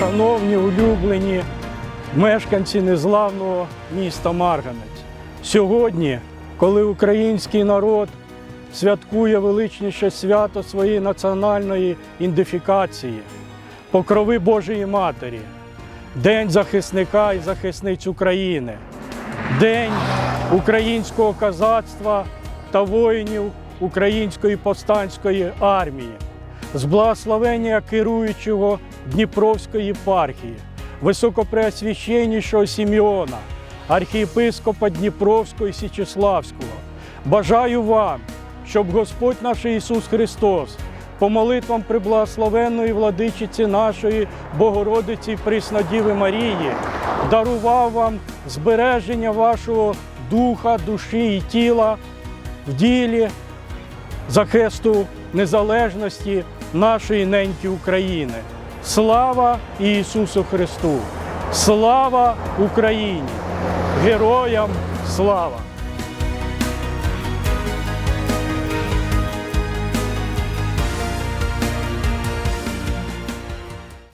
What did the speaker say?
шановні, улюблені мешканці незламного міста Марганець. Сьогодні, коли український народ святкує величніше свято своєї національної ідентифікації, покрови Божої Матері, День захисника і захисниць України, День українського козацтва та воїнів Української повстанської армії, з благословення керуючого Дніпровської єпархії, високопреосвященнішого Сімеона, архієпископа Дніпровського і Січеславського. Бажаю вам, щоб Господь наш Ісус Христос по молитвам приблагословенної владичиці нашої Богородиці Приснодіви Марії дарував вам збереження вашого духа, душі і тіла в ділі захисту незалежності нашої неньки України. Слава Ісусу Христу! Слава Україні! Героям слава!